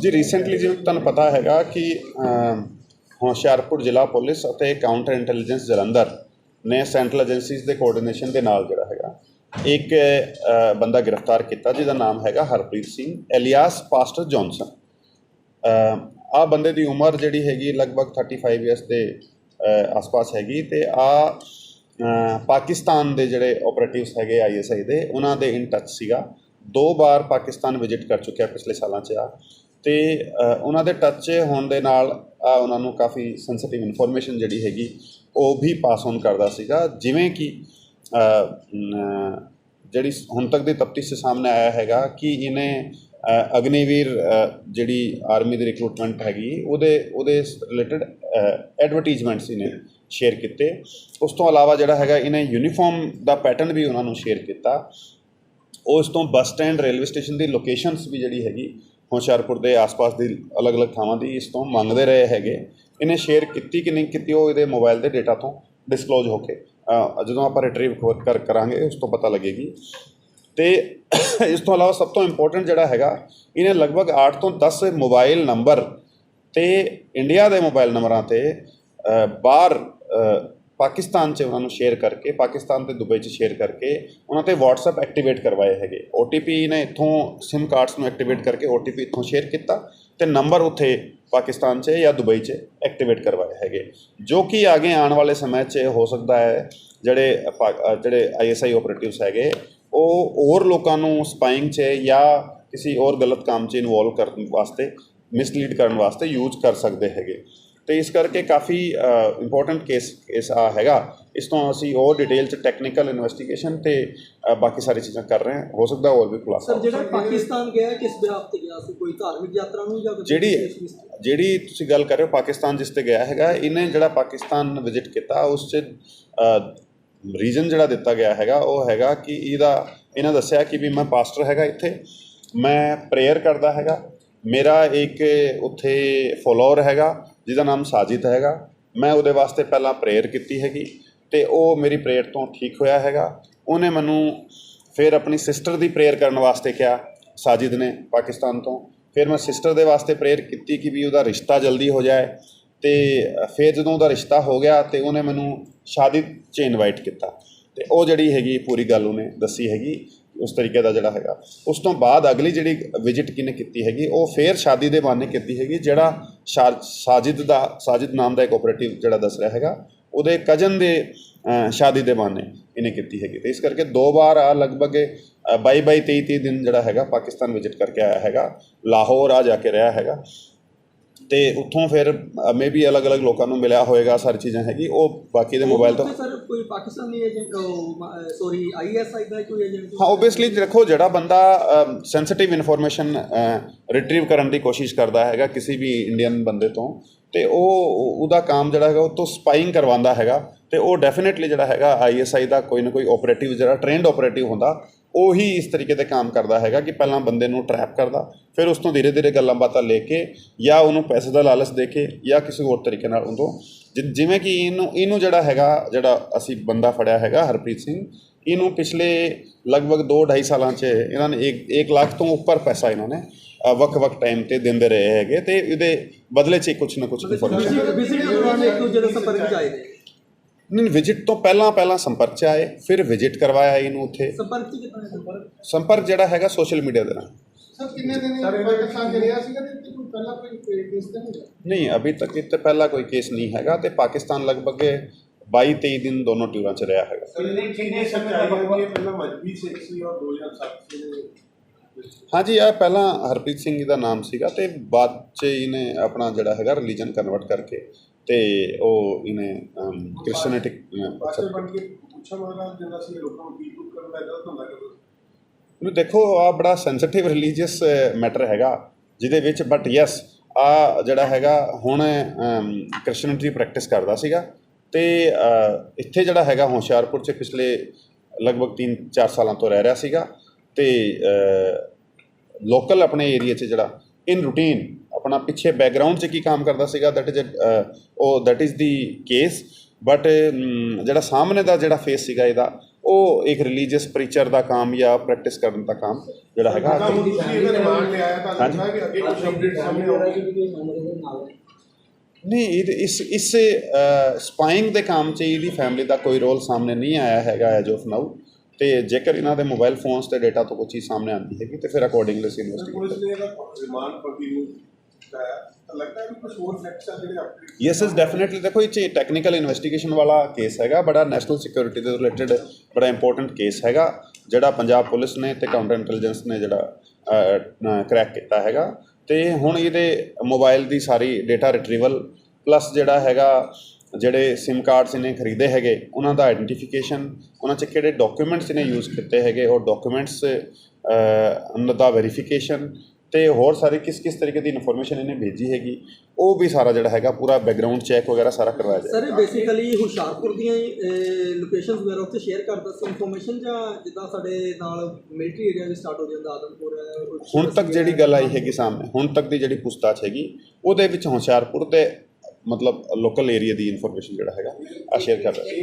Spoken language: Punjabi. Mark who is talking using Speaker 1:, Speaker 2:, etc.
Speaker 1: ਜੀ ਰੀਸੈਂਟਲੀ ਜਿਵੇਂ ਤੁਹਾਨੂੰ ਪਤਾ ਹੈਗਾ ਕਿ ਹੁਸ਼ਿਆਰਪੁਰ ਜ਼ਿਲ੍ਹਾ ਪੁਲਿਸ ਅਤੇ ਕਾਊਂਟਰ ਇੰਟੈਲੀਜੈਂਸ ਜਲੰਧਰ ਨੇ ਸੈਂਟਰਲ ਏਜੰਸੀਜ਼ ਦੇ ਕੋਆਰਡੀਨੇਸ਼ਨ ਦੇ ਨਾਲ ਜਿਹੜਾ ਹੈਗਾ, ਇੱਕ ਬੰਦਾ ਗ੍ਰਿਫਤਾਰ ਕੀਤਾ ਜਿਹਦਾ ਨਾਮ ਹੈਗਾ Harpreet Singh, alias pastor Johnson. ਆ ਬੰਦੇ ਦੀ ਉਮਰ ਜਿਹੜੀ ਹੈਗੀ ਲਗਭਗ 35 ਇਅਰਸ ਦੇ ਆਸ-ਪਾਸ ਹੈਗੀ ਤੇ ਆ ਪਾਕਿਸਤਾਨ ਦੇ ਜਿਹੜੇ ਆਪਰੇਟਿਵਸ ਹੈਗੇ ਆਈਐਸਆਈ ਦੇ, ਉਹਨਾਂ ਦੇ ਇਨ ਟੱਚ ਸੀਗਾ। ਦੋ ਵਾਰ ਪਾਕਿਸਤਾਨ ਵਿਜ਼ਿਟ ਕਰ ਚੁੱਕਿਆ ਪਿਛਲੇ ਸਾਲਾਂ 'ਚ ਆ। ਤੇ ਉਹਨਾਂ ਦੇ ਟੱਚ ਹੋਣ ਦੇ ਨਾਲ ਉਹਨਾਂ ਨੂੰ ਕਾਫੀ ਸੈਂਸਿਟਿਵ ਇਨਫੋਰਮੇਸ਼ਨ ਜਿਹੜੀ ਹੈਗੀ, ਉਹ ਵੀ ਪਾਸ ਔਨ ਕਰਦਾ ਸੀਗਾ। ਜਿਵੇਂ ਕਿ ਜਿਹੜੀ ਹੁਣ ਤੱਕ ਦੀ ਤਫਤੀਸ਼ ਸਾਹਮਣੇ ਆਇਆ ਹੈਗਾ ਕਿ ਇਹਨੇ ਅਗਨੀਵੀਰ ਜਿਹੜੀ ਆਰਮੀ ਦੀ ਰਿਕਰੂਟਮੈਂਟ ਹੈਗੀ, ਉਹਦੇ ਉਹਦੇ ਰਿਲੇਟਡ ਐਡਵਰਟਾਈਜ਼ਮੈਂਟਸ ਇਹਨੇ ਸ਼ੇਅਰ ਕੀਤੇ। ਉਸ ਤੋਂ ਇਲਾਵਾ ਜਿਹੜਾ ਹੈਗਾ, ਇਹਨੇ ਯੂਨੀਫਾਰਮ ਦਾ ਪੈਟਰਨ ਵੀ ਉਹਨਾਂ ਨੂੰ ਸ਼ੇਅਰ ਕੀਤਾ। ਉਸ ਤੋਂ ਬੱਸ ਸਟੈਂਡ ਰੇਲਵੇ ਸਟੇਸ਼ਨ ਦੀ ਲੋਕੇਸ਼ਨਸ ਵੀ ਜਿਹੜੀ ਹੈਗੀ ਹੁਸ਼ਿਆਰਪੁਰ ਦੇ ਆਸ-ਪਾਸ ਦੀ ਅਲੱਗ-ਅਲੱਗ ਥਾਵਾਂ ਦੀ ਇਸ ਤੋਂ ਮੰਗਦੇ ਰਹੇ ਹੈਗੇ। ਇਹਨੇ ਸ਼ੇਅਰ ਕੀਤੀ ਕਿ ਨਹੀਂ ਕੀਤੀ ਉਹ ਇਹਦੇ ਮੋਬਾਈਲ ਦੇ ਡਾਟਾ ਤੋਂ ਡਿਸਕਲੋਜ਼ ਹੋ ਕੇ। ਜਦੋਂ ਆਪਾਂ ਰਿਟਰੀਵ ਕਰ, ਕਰਾਂਗੇ, ਉਸ ਤੋਂ ਪਤਾ ਲੱਗੇਗੀ। ਤੇ ਇਸ ਤੋਂ ਇਲਾਵਾ ਸਭ ਤੋਂ ਇੰਪੋਰਟੈਂਟ ਜਿਹੜਾ ਹੈਗਾ, ਇਹਨੇ ਲਗਭਗ 8 ਤੋਂ 10 ਮੋਬਾਈਲ ਨੰਬਰ ਤੇ ਇੰਡੀਆ ਦੇ ਮੋਬਾਈਲ ਨੰਬਰਾਂ ਤੇ ਬਾਹਰ ਪਾਕਿਸਤਾਨ 'ਚ ਉਹਨਾਂ ਨੂੰ ਸ਼ੇਅਰ ਕਰਕੇ ਪਾਕਿਸਤਾਨ ਤੇ ਦੁਬਈ 'ਚ ਸ਼ੇਅਰ ਕਰਕੇ ਉਹਨਾਂ ਤੇ WhatsApp ਐਕਟੀਵੇਟ ਕਰਵਾਏ ਹੈਗੇ। OTP ਨੇ ਇੱਥੋਂ SIM ਕਾਰਡਸ ਨੂੰ ਐਕਟੀਵੇਟ ਕਰਕੇ OTP ਇੱਥੋਂ ਸ਼ੇਅਰ ਕੀਤਾ ਤੇ ਨੰਬਰ ਉੱਥੇ ਪਾਕਿਸਤਾਨ 'ਚ ਜਾਂ ਦੁਬਈ 'ਚ ਐਕਟੀਵੇਟ ਕਰਵਾਏ ਹੈਗੇ। ਜੋ ਕਿ ਅੱਗੇ ਆਉਣ ਵਾਲੇ ਸਮੇਂ 'ਚ ਹੋ ਸਕਦਾ ਹੈ ਜਿਹੜੇ ਪਾ- ਅ, ਜਿਹੜੇ ਆਈਐਸਆਈ ਆਪਰੇਟਿਵਸ ਹੈਗੇ ਉਹ ਹੋਰ ਲੋਕਾਂ ਨੂੰ ਸਪਾਈਂਗ 'ਚ ਜਾਂ ਕਿਸੇ ਹੋਰ ਗਲਤ ਕੰਮ 'ਚ ਇਨਵੋਲਵ ਕਰਨ ਵਾਸਤੇ ਮਿਸਲੀਡ ਕਰਨ ਵਾਸਤੇ ਯੂਜ਼ ਕਰ ਸਕਦੇ ਹੈਗੇ। ਤੇ ਇਸ ਕਰਕੇ ਕਾਫੀ ਇੰਪੋਰਟੈਂਟ ਕੇਸ ਇਸ ਆ ਹੈਗਾ। ਇਸ ਤੋਂ ਅਸੀਂ ਹੋਰ ਡਿਟੇਲ 'ਚ ਟੈਕਨੀਕਲ ਇਨਵੈਸਟੀਗੇਸ਼ਨ ਤੇ ਬਾਕੀ ਸਾਰੀ ਚੀਜ਼ਾਂ ਕਰ ਰਹੇ ਹਾਂ। ਹੋ ਸਕਦਾ ਹੋਰ ਵੀ ਖੁਲਾਸਾ
Speaker 2: ਸਰ ਜਿਹੜਾ ਪਾਕਿਸਤਾਨ ਗਿਆ ਕਿਸ ਬਿਹਾਫ ਤੇ ਗਿਆ ਸੀ? ਕੋਈ ਧਾਰਮਿਕ ਯਾਤਰਾ ਨੂੰ ਜਾਂ
Speaker 1: ਜਿਹੜੀ ਜਿਹੜੀ ਤੁਸੀਂ ਗੱਲ ਕਰ ਰਹੇ ਹੋ ਪਾਕਿਸਤਾਨ ਜਿਸ ਤੇ ਗਿਆ ਹੈਗਾ ਇਹਨੇ ਜਿਹੜਾ ਪਾਕਿਸਤਾਨ ਵਿਜ਼ਿਟ ਕੀਤਾ ਉਸ 'ਚ ਰੀਜਨ ਜਿਹੜਾ ਦਿੱਤਾ ਗਿਆ ਹੈਗਾ ਉਹ ਹੈਗਾ ਕਿ ਇਹਦਾ ਇਹਨਾਂ ਦੱਸਿਆ ਕਿ ਵੀ ਮੈਂ ਪਾਸਟਰ ਹੈਗਾ ਇੱਥੇ ਮੈਂ ਪ੍ਰੇਅਰ ਕਰਦਾ ਹੈਗਾ। ਮੇਰਾ ਇੱਕ ਉੱਥੇ ਫੋਲੋਅਰ ਹੈਗਾ ਜਿਹਦਾ ਨਾਮ ਸਾਜਿਦ ਹੈਗਾ। ਮੈਂ ਉਹਦੇ ਵਾਸਤੇ ਪਹਿਲਾਂ ਪ੍ਰੇਅਰ ਕੀਤੀ ਹੈਗੀ ਤੇ ਉਹ ਮੇਰੀ ਪ੍ਰੇਅਰ ਤੋਂ ਠੀਕ ਹੋਇਆ ਹੈਗਾ। ਉਹਨੇ ਮੈਨੂੰ ਫਿਰ ਆਪਣੀ ਸਿਸਟਰ ਦੀ ਪ੍ਰੇਅਰ ਕਰਨ ਵਾਸਤੇ ਕਿਹਾ, ਸਾਜਿਦ ਨੇ ਪਾਕਿਸਤਾਨ ਤੋਂ। ਫਿਰ ਮੈਂ ਸਿਸਟਰ ਦੇ ਵਾਸਤੇ ਪ੍ਰੇਅਰ ਕੀਤੀ ਕਿ ਵੀ ਉਹਦਾ ਰਿਸ਼ਤਾ ਜਲਦੀ ਹੋ ਜਾਏ ਤੇ ਫਿਰ ਜਦੋਂ ਉਹਦਾ ਰਿਸ਼ਤਾ ਹੋ ਗਿਆ ਤੇ ਉਹਨੇ ਮੈਨੂੰ ਸ਼ਾਦੀ 'ਚ ਇਨਵਾਈਟ ਕੀਤਾ। ਤੇ ਉਹ ਜਿਹੜੀ ਹੈਗੀ ਪੂਰੀ ਗੱਲ ਉਹਨੇ ਦੱਸੀ ਹੈਗੀ ਉਸ ਤਰੀਕੇ ਦਾ ਜਿਹੜਾ ਹੈਗਾ। ਉਸ ਤੋਂ ਬਾਅਦ ਅਗਲੀ ਜਿਹੜੀ ਵਿਜ਼ਿਟ ਕਿਨੇ ਕੀਤੀ ਹੈਗੀ, ਉਹ ਫੇਰ ਸ਼ਾਦੀ ਦੇ ਬਹਾਨੇ ਕੀਤੀ ਹੈਗੀ, ਜਿਹੜਾ ਸ਼ਾ- ਸਾਜਿਦ ਦਾ, ਸਾਜਿਦ ਨਾਮ ਦਾ ਇੱਕ ਆਪਰੇਟਿਵ ਜਿਹੜਾ ਦੱਸ ਰਿਹਾ ਹੈਗਾ, ਉਹਦੇ ਕਜ਼ਨ ਦੇ ਸ਼ਾਦੀ ਦੇ ਬਹਾਨੇ ਇਹਨੇ ਕੀਤੀ ਹੈਗੀ। ਤੇ ਇਸ ਕਰਕੇ ਦੋ ਵਾਰ ਆ ਲਗਭਗ 22 22 23 23 ਦਿਨ ਜਿਹੜਾ ਹੈਗਾ ਪਾਕਿਸਤਾਨ ਵਿਜ਼ਿਟ ਕਰਕੇ ਆਇਆ ਹੈਗਾ, ਲਾਹੌਰ ਆ ਜਾ ਕੇ ਰਿਹਾ ਹੈਗਾ। ਤੇ ਉੱਥੋਂ ਫਿਰ ਮੇਬੀ ਅਲੱਗ-ਅਲੱਗ ਲੋਕਾਂ ਨੂੰ ਮਿਲਿਆ ਹੋਏਗਾ ਸਾਰੀ ਚੀਜ਼ਾਂ ਹੈਗੀ ਉਹ ਬਾਕੀ ਦੇ ਮੋਬਾਈਲ ਤੋਂ
Speaker 2: ਸਰ ਕੋਈ ਪਾਕਿਸਤਾਨੀ ਏਜੰਟ ਸੌਰੀ ਆਈਐਸਆਈ ਦਾ ਕੋਈ ਏਜੰਟ
Speaker 1: ਹਾਂ ਓਬਵੀਅਸਲੀ ਦੇਖੋ ਜਿਹੜਾ ਬੰਦਾ ਸੈਂਸਿਟਿਵ ਇਨਫੋਰਮੇਸ਼ਨ ਰਿਟਰੀਵ ਕਰਨ ਦੀ ਕੋਸ਼ਿਸ਼ ਕਰਦਾ ਹੈਗਾ ਕਿਸੇ ਵੀ ਇੰਡੀਅਨ ਬੰਦੇ ਤੋਂ ਤੇ ਉਹ ਉਹਦਾ ਕੰਮ ਜਿਹੜਾ ਹੈਗਾ ਉਹ ਤੋਂ ਸਪਾਈਂਗ ਕਰਵਾਉਂਦਾ ਹੈਗਾ ਤੇ ਉਹ ਡੈਫੀਨਿਟਲੀ ਜਿਹੜਾ ਹੈਗਾ ਆਈਐਸਆਈ ਦਾ ਕੋਈ ਨਾ ਕੋਈ ਆਪਰੇਟਿਵ ਜਿਹੜਾ ਟ੍ਰੇਨਡ ਆਪਰੇਟਿਵ ਹੁੰਦਾ ਉਹੀ ਇਸ ਤਰੀਕੇ ਦੇ ਕੰਮ ਕਰਦਾ ਹੈਗਾ ਕਿ ਪਹਿਲਾਂ ਬੰਦੇ ਨੂੰ ਟਰੈਪ ਕਰਦਾ ਫਿਰ ਉਸ ਤੋਂ ਧੀਰੇ ਧੀਰੇ ਗੱਲਾਂ ਬਾਤਾਂ ਲੈ ਕੇ ਜਾਂ ਉਹਨੂੰ ਪੈਸੇ ਦਾ ਲਾਲਚ ਦੇ ਕੇ ਜਾਂ ਕਿਸੇ ਹੋਰ ਤਰੀਕੇ ਨਾਲ ਉਹਦੋਂ ਜਿ- ਜਿਵੇਂ ਕਿ ਇਹਨੂੰ ਇਹਨੂੰ ਜਿਹੜਾ ਹੈਗਾ ਜਿਹੜਾ ਅਸੀਂ ਬੰਦਾ ਫੜਿਆ ਹੈਗਾ ਹਰਪ੍ਰੀਤ ਸਿੰਘ ਇਹਨੂੰ ਪਿਛਲੇ ਲਗਭਗ 2.5 ਸਾਲਾਂ 'ਚ ਇਹਨਾਂ ਨੇ 1 ਲੱਖ ਤੋਂ ਉੱਪਰ ਪੈਸਾ ਇਹਨਾਂ ਨੇ ਵੱਖ-ਵੱਖ ਟਾਈਮ ਤੇ ਦਿੰਦੇ ਰਹੇ ਹੈਗੇ ਤੇ ਇਹਦੇ ਬਦਲੇ 'ਚ ਕੁਝ ਨਾ ਕੁਝ ਇਨਫੋਰਮੇਸ਼ਨ
Speaker 2: ਵਿਜ਼ਿਟ ਵਿਜ਼ਿਟ ਦੇ ਇੱਕ ਦੂਜੇ ਦੇ ਸੰਪਰਕ ਚ ਆਏ ਨੇ
Speaker 1: ਨਹੀਂ ਵਿਜ਼ਿਟ ਤੋਂ ਪਹਿਲਾਂ ਪਹਿਲਾਂ ਸੰਪਰਕ 'ਚ ਆਏ ਫਿਰ ਵਿਜ਼ਿਟ ਕਰਵਾਇਆ ਇਹਨੂੰ ਉੱਥੇ।
Speaker 2: ਸੰਪਰਕ ਚ ਕਿਤਨਾ ਸੰਪਰਕ?
Speaker 1: ਸੰਪਰਕ ਜਿਹੜਾ ਹੈਗਾ ਸੋਸ਼ਲ ਮੀਡੀਆ ਦੇ ਨਾਲ।
Speaker 3: ਸਰ ਕਿੰਨੇ ਦਿਨ ਇਹ ਪਾਕਿਸਤਾਨ ਚ ਰਿਹਾ ਸੀਗਾ ਤੇ ਕੋਈ ਪਹਿਲਾਂ ਕੋਈ ਕੇਸ ਤਾਂ ਨਹੀਂ ਹੋਇਆ?
Speaker 1: ਨਹੀਂ ਅਭੀ ਤੱਕ ਇੱਥੇ ਪਹਿਲਾ ਕੋਈ ਕੇਸ ਨਹੀਂ ਹੈਗਾ ਤੇ ਪਾਕਿਸਤਾਨ ਲਗਭਗ 22 23 ਦਿਨ ਦੋਨੋਂ ਟੂਰਾਂ 'ਚ ਰਿਹਾ ਹੈਗਾ।
Speaker 3: ਕਿੰਨੇ ਕਿੰਨੇ ਸਮੇਂ ਦਾ ਬਗਵਾ ਪਹਿਲਾਂ ਮਜਬੀ ਸਿੱਖ ਸੀ ਔਰ 2007 ਚ
Speaker 1: ਹਾਂਜੀ ਇਹ ਪਹਿਲਾਂ ਹਰਪ੍ਰੀਤ ਸਿੰਘ ਜੀ ਦਾ ਨਾਮ ਸੀਗਾ ਤੇ ਬਾਅਦ 'ਚ ਇਹਨੇ ਆਪਣਾ ਜਿਹੜਾ ਹੈਗਾ ਰਿਲੀਜਨ ਕਨਵਰਟ ਕਰਕੇ ਤੇ ਉਹ ਇਹਨੇ ਕ੍ਰਿਸਚੀਅਨਿਟੀ
Speaker 3: ਪਾਸਟਰ ਬਣ ਕੇ ਪੁੱਛਾ ਮਾਰਨਾ ਜਿੰਦਾ ਸੀ ਲੋਕਾਂ ਨੂੰ
Speaker 1: ਦੇਖੋ ਆ ਬੜਾ ਸੈਂਸਿਟਿਵ ਰਿਲੀਜੀਅਸ ਮੈਟਰ ਹੈਗਾ ਜਿਹਦੇ ਵਿੱਚ ਬਟ ਯੈਸ ਆ ਜਿਹੜਾ ਹੈਗਾ ਹੁਣ ਕ੍ਰਿਸਚੀਅਨਿਟੀ ਪ੍ਰੈਕਟਿਸ ਕਰਦਾ ਸੀਗਾ ਤੇ ਇੱਥੇ ਜਿਹੜਾ ਹੈਗਾ ਹੁਸ਼ਿਆਰਪੁਰ 'ਚ ਪਿਛਲੇ ਲਗਭਗ 3-4 ਸਾਲਾਂ ਤੋਂ ਰਹਿ ਰਿਹਾ ਸੀਗਾ ਤੇ ਲੋਕਲ ਆਪਣੇ ਏਰੀਆ 'ਚ ਜਿਹੜਾ ਇਨ ਰੂਟੀਨ ਆਪਣਾ ਪਿੱਛੇ ਬੈਕਗ੍ਰਾਉਂਡ 'ਚ ਕੀ ਕੰਮ ਕਰਦਾ ਸੀਗਾ ਦੈਟ ਇਜ਼ ਉਹ that is the case but ਜਿਹੜਾ ਸਾਹਮਣੇ ਦਾ ਜਿਹੜਾ ਫੇਸ ਸੀਗਾ ਇਹਦਾ ਉਹ ਇੱਕ ਰਿਲੀਜੀਅਸ ਪ੍ਰੀਚਰ ਦਾ ਕੰਮ ਜਾਂ ਪ੍ਰੈਕਟਿਸ ਕਰਨ ਦਾ ਕੰਮ ਜਿਹੜਾ ਹੈਗਾ। ਨਹੀਂ ਇਹ ਇਸ ਇਸ ਸਪਾਈਂਗ ਦੇ ਕੰਮ 'ਚ ਇਹਦੀ ਫੈਮਿਲੀ ਦਾ ਕੋਈ ਰੋਲ ਸਾਹਮਣੇ ਨਹੀਂ ਆਇਆ ਹੈਗਾ ਐਜ ਆਫ ਨਾਓ ਤੇ ਜੇਕਰ ਇਹਨਾਂ ਦੇ ਮੋਬਾਈਲ ਫੋਨਸ ਤੇ ਡਾਟਾ ਤੋਂ ਕੋਈ ਚੀਜ਼ ਸਾਹਮਣੇ ਆਉਂਦੀ ਹੈਗੀ ਤੇ ਫਿਰ ਅਕੋਰਡਿੰਗਲੀ ਅਸੀਂ ਇਨਵੈਸਟੀਗੇਟ
Speaker 3: ਪੁਲਿਸ ਨੇ ਇਹਦਾ ਰਿਮਾਂਡ ਕੀਤਾ
Speaker 1: ਯੈਸ ਇਜ਼ ਡੈਫੀਨਿਟਲੀ ਦੇਖੋ, ਇਹ 'ਚ ਟੈਕਨੀਕਲ ਇਨਵੈਸਟੀਗੇਸ਼ਨ ਵਾਲਾ ਕੇਸ ਹੈਗਾ, ਬੜਾ ਨੈਸ਼ਨਲ ਸਿਕਿਉਰਿਟੀ ਦੇ ਰਿਲੇਟਡ ਬੜਾ ਇੰਪੋਰਟੈਂਟ ਕੇਸ ਹੈਗਾ, ਜਿਹੜਾ ਪੰਜਾਬ ਪੁਲਿਸ ਨੇ ਤੇ ਕਾਊਂਟਰ ਇੰਟੈਲੀਜੈਂਸ ਨੇ ਜਿਹੜਾ ਕ੍ਰੈਕ ਕੀਤਾ ਹੈਗਾ। ਤੇ ਹੁਣ ਇਹਦੇ ਮੋਬਾਈਲ ਦੀ ਸਾਰੀ ਡਾਟਾ ਰਿਟਰੀਵਲ ਪਲੱਸ ਜਿਹੜਾ ਹੈਗਾ, ਜਿਹੜੇ SIM ਕਾਰਡਸ ਇਹਨੇ ਖਰੀਦੇ ਹੈਗੇ, ਉਹਨਾਂ ਦਾ ਆਇਡੈਂਟੀਫਿਕੇਸ਼ਨ ਉਹਨਾਂ 'ਚ ਕਿਹੜੇ ਡਾਕੂਮੈਂਟਸ ਇਹਨੇ ਯੂਜ਼ ਕੀਤੇ ਹੈਗੇ, ਉਹ ਡਾਕੂਮੈਂਟਸ ਉਹਨਾਂ ਦਾ ਵੈਰੀਫਿਕੇਸ਼ਨ ਤੇ ਹੋਰ ਸਾਰੇ ਕਿਸ ਕਿਸ ਤਰੀਕੇ ਦੀ ਇਨਫੋਰਮੇਸ਼ਨ ਇਹਨੇ ਭੇਜੀ ਹੈਗੀ ਉਹ ਵੀ ਸਾਰਾ ਜਿਹੜਾ ਹੈਗਾ ਪੂਰਾ ਬੈਕਗ੍ਰਾਉਂਡ ਚੈੱਕ ਵਗੈਰਾ ਸਾਰਾ ਕਰਵਾਇਆ ਜਾਏਗਾ।
Speaker 2: ਸਰ ਬੇਸਿਕਲੀ ਹੁਸ਼ਿਆਰਪੁਰ ਦੀਆਂ ਲੋਕੇਸ਼ਨਸ ਵਗੈਰਾ ਉੱਤੇ ਸ਼ੇਅਰ ਕਰਦਾ ਸੀ ਇਨਫੋਰਮੇਸ਼ਨ ਜਾਂ ਜਿੱਦਾਂ ਸਾਡੇ ਨਾਲ ਮਿਲਟਰੀ ਏਰੀਆ ਵੀ ਸਟਾਰਟ ਹੋ ਜਾਂਦਾ ਆਦਮਪੁਰ
Speaker 1: ਹੁਣ ਤੱਕ ਜਿਹੜੀ ਗੱਲ ਆਈ ਹੈਗੀ ਸਾਹਮਣੇ ਹੁਣ ਤੱਕ ਦੀ ਜਿਹੜੀ ਪੁੱਛਤਾਛ ਹੈਗੀ ਉਹਦੇ ਵਿੱਚ ਹੁਸ਼ਿਆਰਪੁਰ ਤੇ ਮਤਲਬ ਲੋਕਲ ਏਰੀਆ ਦੀ ਇਨਫੋਰਮੇਸ਼ਨ ਜਿਹੜਾ ਹੈਗਾ ਆ ਸ਼ੇਅਰ ਕਰ ਰਿਹਾ